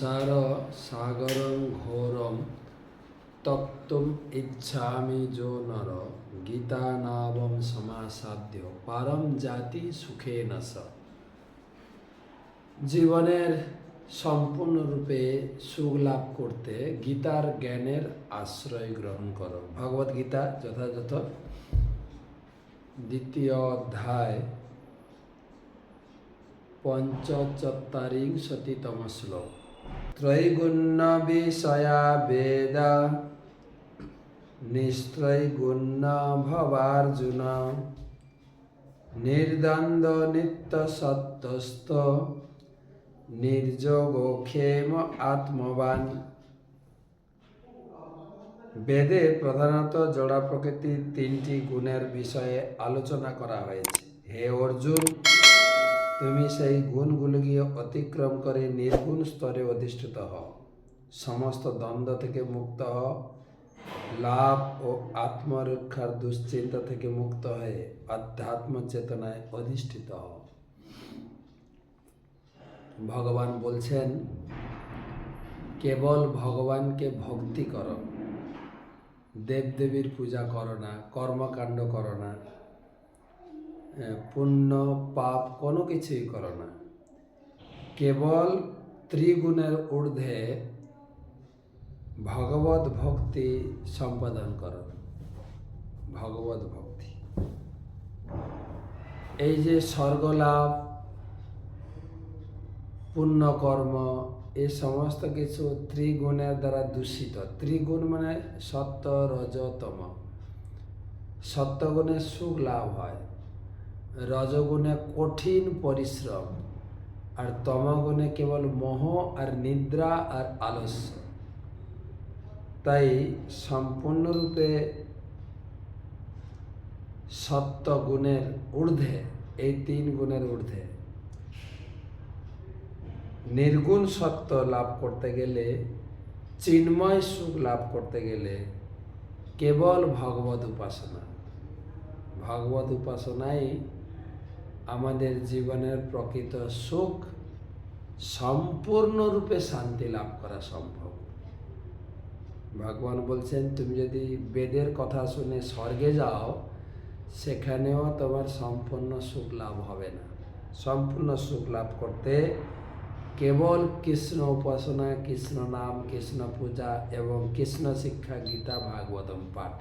সংসার সাগরং ঘোরম তত্ত্বম ইচ্ছামি যো নর গীতা নাবম সমাসাধ্য পারম জাতি সুখে নস জীবনের সম্পূর্ণরূপে সুখ লাভ করতে গীতার জ্ঞানের আশ্রয় গ্রহণ করো ভগবদ গীতা যথাযথ দ্বিতীয় অধ্যায় পঞ্চচত্বরিংশতিতম শ্লোক ত্রৈগুণ্য বিষয়া বেদ নিস্ত্রৈগুণ্য ভবার্জুন নির্দ্বন্দ্ব নিত্য সত্যস্ত নির্যোগ ক্ষেম আত্মবান বেদে প্রধানত জড়া প্রকৃতির তিনটি গুণের বিষয়ে আলোচনা করা হয়েছে। হে অর্জুন! তুমি সেই গুণগুলিকে অতিক্রম করে নির্গুণ স্তরে অধিষ্ঠিত হও। সমস্ত দ্বন্দ্ব থেকে মুক্ত হও। লাভ ও আত্মরক্ষার দুশ্চিন্তা থেকে মুক্ত হয়ে আধ্যাত্ম চেতনায় অধিষ্ঠিত হও। ভগবান বলছেন, কেবল ভগবানকে ভক্তি করো। দেবদেবীর পূজা করো না, কর্মকাণ্ড করো না। পুণ্য, পাপ কোনো কিছুই করো না। কেবল ত্রিগুণের ঊর্ধ্বে ভগবত ভক্তি সম্পাদন করো। ভগবত ভক্তি। এই যে স্বর্গলাভ, পুণ্যকর্ম এই সমস্ত কিছু ত্রিগুণের দ্বারা দূষিত। ত্রিগুণ মানে সত্য রজতম সত্যগুণে সুখ লাভ হয়। রজগুণে কঠিন পরিশ্রম আর তমগুণে কেবল মোহ আর নিদ্রা আর আলস্য। তাই সম্পূর্ণরূপে সত্য গুণের ঊর্ধ্বে, এই তিন গুণের ঊর্ধ্বে। নির্গুণ সত্য লাভ করতে গেলে, চিন্ময় সুখ লাভ করতে গেলে কেবল ভগবত উপাসনা। ভগবত উপাসনাই আমাদের জীবনের প্রকৃত সুখ সম্পূর্ণরূপে শান্তি লাভ করা সম্ভব। ভগবান বলছেন, তুমি যদি বেদের কথা শুনে স্বর্গে যাও, সেখানেও তোমার সম্পূর্ণ সুখ লাভ হবে না। সম্পূর্ণ সুখ লাভ করতে কেবল কৃষ্ণ উপাসনা, কৃষ্ণ নাম, কৃষ্ণ পূজা এবং কৃষ্ণ শিক্ষা, গীতা, ভাগবতম পাঠ